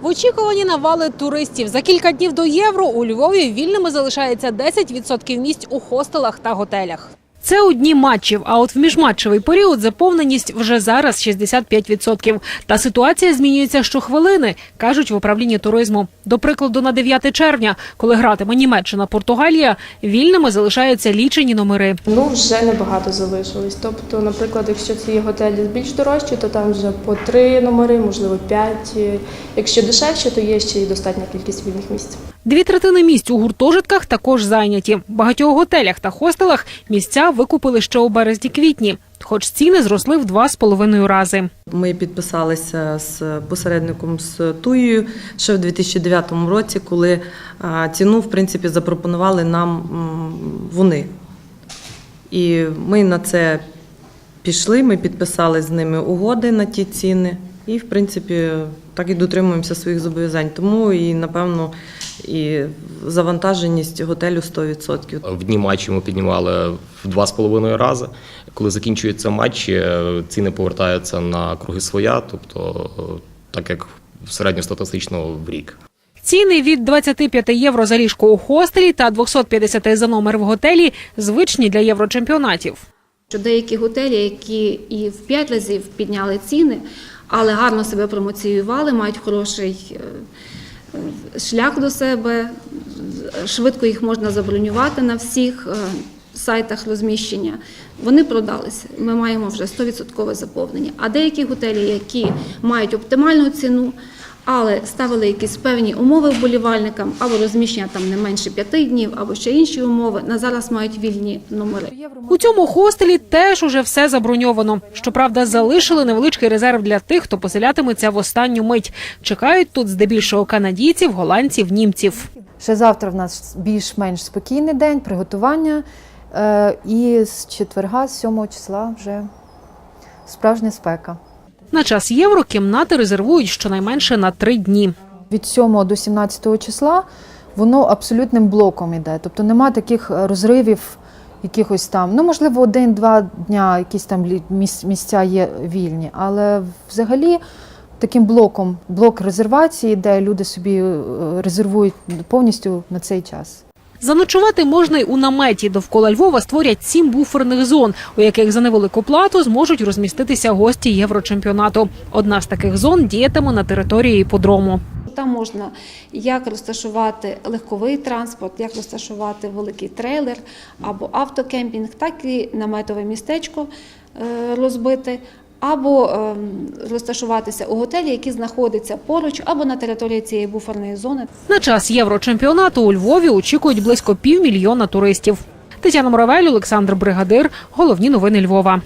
В очікуванні навали туристів за кілька днів до євро у Львові вільними залишається 10% місць у хостелах та готелях. Це у дні матчів. А от в міжматчевий період заповненість вже зараз 65%. Та ситуація змінюється щохвилини, кажуть в управлінні туризму. До прикладу, на 9 червня, коли гратиме Німеччина Португалія, вільними залишаються лічені номери. Ну, вже небагато залишилось. Тобто, наприклад, якщо є готелі більш дорожчі, то там вже по три номери, можливо, п'ять. Якщо дешевше, то є ще й достатня кількість вільних місць. Дві третини місць у гуртожитках також зайняті. В багатьох готелях та хостелах місця викупили ще у березні-квітні, хоч ціни зросли в два з половиною рази. Ми підписалися з посередником з Туєю ще в 2009 році, коли ціну в принципі запропонували нам вони. І ми на це пішли, ми підписали з ними угоди на ті ціни. І, в принципі, так і дотримуємося своїх зобов'язань. Тому і, напевно, і завантаженість готелю 100%. В дні матчу ми піднімали в два з половиною рази. Коли закінчуються матчі, е, ціни повертаються на круги своя, тобто е, так як середньостатистично в рік. Ціни від 25 євро за ліжко у хостелі та 250 за номер в готелі звичні для єврочемпіонатів. що деякі готелі, які і в 5 разів підняли ціни, але гарно себе промоціювали, мають хороший е, шлях до себе, швидко їх можна забронювати на всіх е, сайтах розміщення. Вони продалися. Ми маємо вже 100% заповнення. А деякі готелі, які мають оптимальну ціну, але ставили якісь певні умови вболівальникам, або розміщення там не менше п'яти днів, або ще інші умови, на зараз мають вільні номери. У цьому хостелі теж уже все заброньовано. Щоправда, залишили невеличкий резерв для тих, хто поселятиметься в останню мить. Чекають тут здебільшого канадійців, голландців, німців. Ще завтра в нас більш-менш спокійний день, приготування. Е, І з четверга, з 7 числа, вже справжня спека. На час євро кімнати резервують щонайменше на три дні. Від 7 до 17 числа воно абсолютним блоком іде. Тобто нема таких е, розривів, якихось там, ну можливо, один-два дня якісь там місця є вільні, але взагалі таким блоком, блок резервації, де люди собі е, резервують повністю на цей час. Заночувати можна й у наметі. Довкола Львова створять сім буферних зон, у яких за невелику плату зможуть розміститися гості єврочемпіонату. Одна з таких зон діятиме на території іподрому. Там можна як розташувати легковий транспорт, як розташувати великий трейлер або автокемпінг, так і наметове містечко е, розбити, або ем, розташуватися у готелі, який знаходиться поруч, або на території цієї буферної зони. На час єврочемпіонату у Львові очікують близько півмільйона туристів. Тетяна Моравель, Олександр Бригадир. Головні новини Львова.